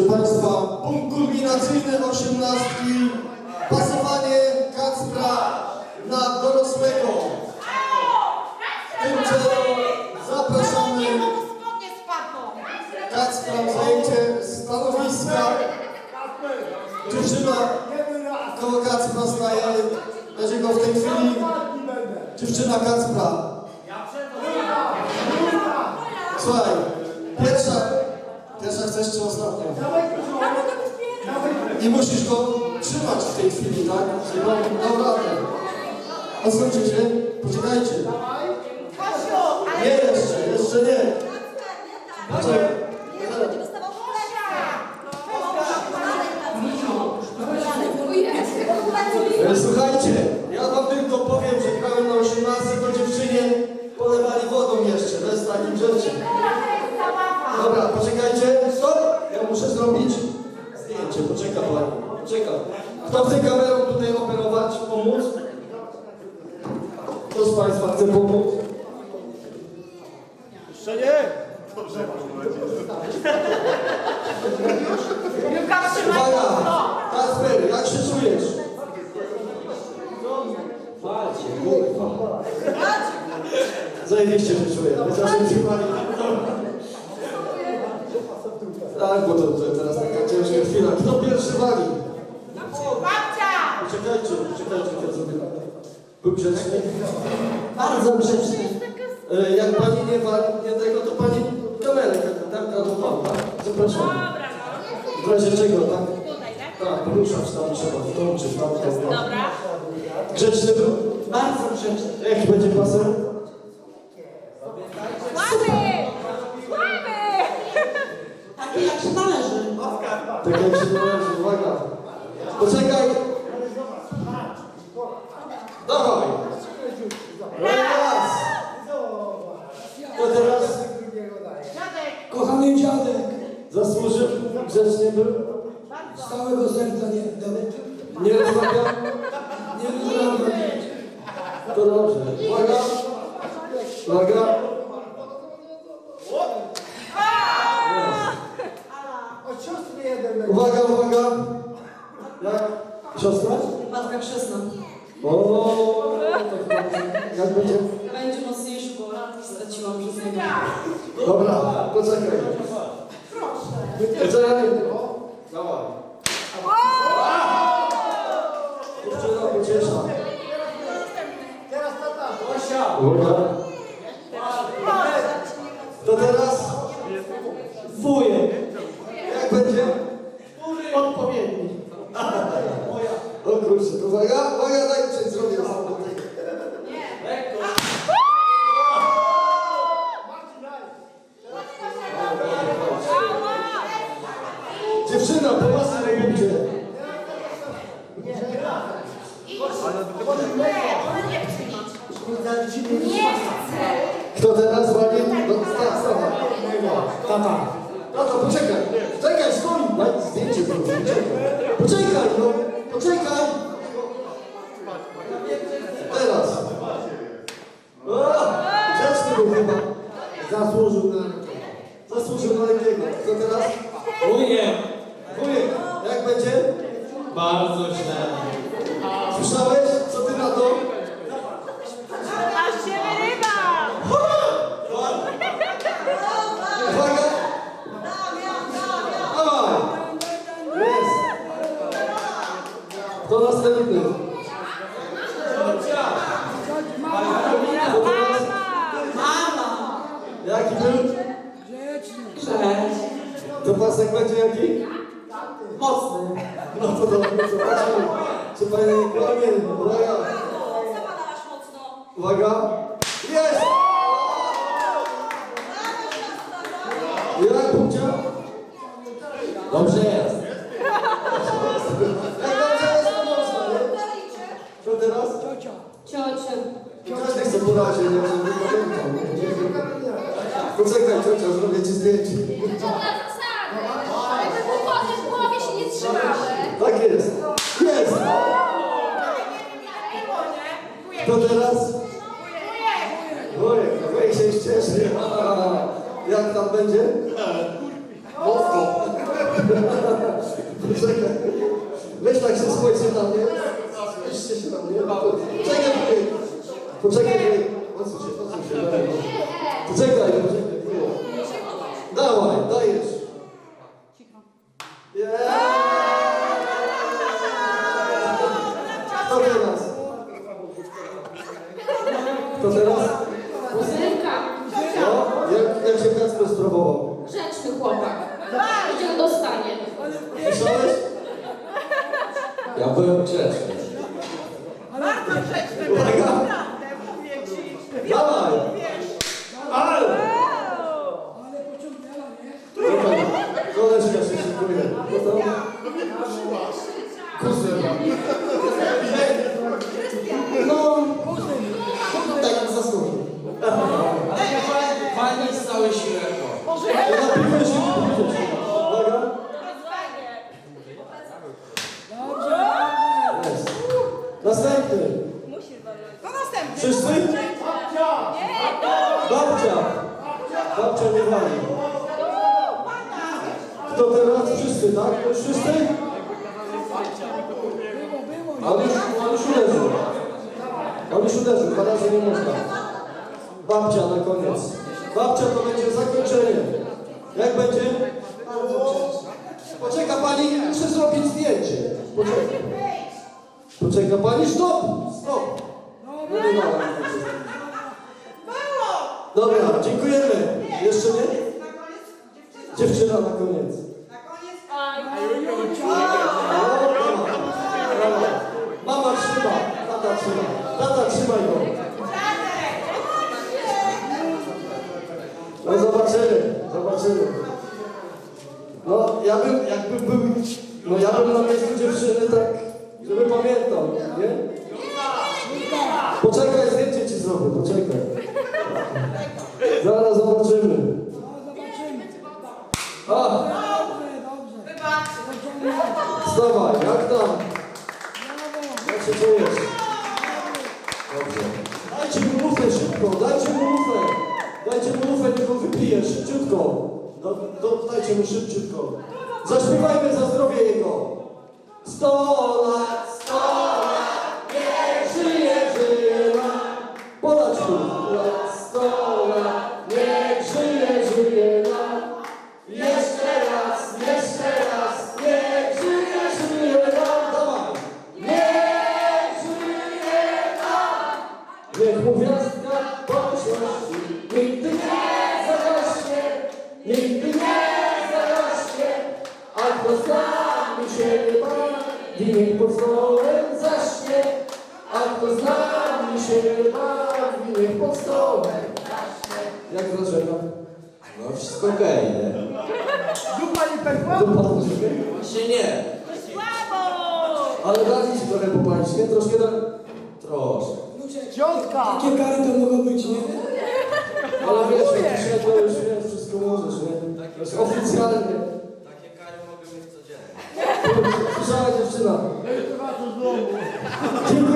Proszę Państwa, punkt kulminacyjny osiemnastki. Pasowanie Kacpra na dorosłego. W tym celu zapraszamy Kacpra zajęcie stanowiska. Dziewczyna koło Kacpra staje. Będzie go w tej chwili dziewczyna Kacpra. Słuchaj, pierwsza, pierwsza chcesz czy ostatnia? I musisz go trzymać w tej chwili, tak? Żeby on dał radę. Się, poczekajcie. Nie jeszcze, jeszcze nie. Poczekaj. E, Kto z Państwa chce pomóc? Jeszcze nie! Dobrze, Juka, trzymaj Uwaga! Kasper, jak się czujesz? Walcie, kurwa. Zajebiście się czuję, chociaż nie trzymali. Tak, bo to, to teraz taka ciężka chwila. Kto pierwszy wali? Babcia! Poczekajcie, poczekajcie, ja sobie... Był grzeczny? Bardzo grzeczny. E, Jak pani nie wali, nie tego, to pani kamerę, tak? Na to pan, tak? Zapraszam. Dobra, no. W razie czego, tak? Tutaj, tak? Tak, tam trzeba, w tą czy w tamtą. Dobra. Grzeczny był? Bardzo grzeczny. Jaki będzie pasem? Łaby! Łaby! Taki jak się należy. Tak jak się należy, uwaga. Poczekaj. Dawaj. Raz. To teraz Kochany dziadek, zasłużył, grzecznie był. z całego serca nie, Nie rozmawiał. nie rozmawiam. To dobrze. Uwaga. Uwaga. Uwaga, uwaga. Jak? Siostra? Matka chrzestna. O, jak będzie? Będzie mocniejszy, bo radki straciłam przez niego. Dobra, poczekaj. Poczekaj. Dawaj. Dziewczyna pociesza. Teraz tata. Uwaga. To teraz wujek. Jak będzie? Odpowiedni. To uwaga, uwaga, daj coś zrobię sam. Dziewczyna, po was na punkcie. Kto teraz wali? No, tak, stawaj. Tata. To poczekaj. Czekaj, stój. Daj zdjęcie. Poczekaj, no. Poczekaj. Teraz. O, grzeczny był chyba. Zasłużył na... Zasłużył na jakiego. Kto teraz? Wujek! Wujek, jak będzie? Bardzo źle. Słyszałeś? To pasek będzie jaki? Mocny. No to dobrze, zobaczmy. Czy pani nie kłamie? Uwaga. Uwaga. Jest! Jak Bucia? Dobrze jest. Jak dobrze jest, to można, nie? Co teraz? Ciocia. Każdy chce porazie, nie żeby pamiętał. Poczekaj, ciocia, zrobię ci zdjęcie. Tak jest. Jest! Kto teraz? Wujek, weź się cieszy. Jak tam będzie? Mocno. Poczekaj. Weź tak się spojrzy na mnie. Spójrzcie się na mnie. Poczekaj, poczekaj. Poczekaj, odsuń się, odsuń się. daj. Poczekaj, poczekaj. Dawaj, dajesz. Kto teraz? Kto teraz? Kuzynka. No, jak, jak się Kacper spróbował? Grzeczny chłopak. Gdzie dostanie? Słyszałeś? Ja byłem grzeczny. Bardzo grzeczny Uwaga. Naprawdę, mówię ci. Dawaj. Ale! Ale pociągnęła, nie? Dobra, koleżka się szykuje. No to... Kuzyn. No, tak zasłużył. Fajnie z całej siły rekord. Może Ja napiłem się, napiłem się. Uwaga. Jest. Następny. To następny. Wszyscy? Babcia. Babcia nie wali. Kto teraz? Wszyscy, tak? Już wszyscy? Ale już, ale już uderzył. Ale już uderzył, dwa razy nie można. Babcia na koniec. Babcia to będzie zakończenie. Jak będzie? Poczeka pani, muszę zrobić zdjęcie. Poczeka. Poczeka pani, stop! Stop! No nie ma. Dobra, dziękujemy. Jeszcze nie? Na koniec dziewczyna. Dziewczyna na koniec. Na koniec Brawo. Mama trzyma, tata trzyma. Tata trzymaj go. No zobaczymy, zobaczymy. No ja bym, jakby był, no ja bym na miejscu dziewczyny tak, żeby pamiętał, nie? Poczekaj, zdjęcie ci zrobię, poczekaj. Zaraz zobaczymy. Dobrze. wstawaj, jak tam? Jak się czujesz? Dobrze. Dajcie mu lufę szybko, dajcie mu lufę. Dajcie mu lufę, tylko wypije szybciutko. Do, do, dajcie mu szybciutko. Zaśpiewajmy za zdrowie jego. Sto lat, bawi, niech pod stołem zaśnie, a kto z nami się nie bawi, niech pod stołem zaśnie. Jak zaczynam? No wszystko okej, nie? Dupa nie pękła? Dupa troszkę? Właśnie nie. Słabo! Ale dali ci trochę po pańskie, troszkę da... Troszkę. Ciątka! Jakie kary to mogą być, nie? Ale wiesz, dzisiaj to już wiesz, wszystko możesz, nie? To oficjalnie. Słyszała dziewczyna. Dziękujemy.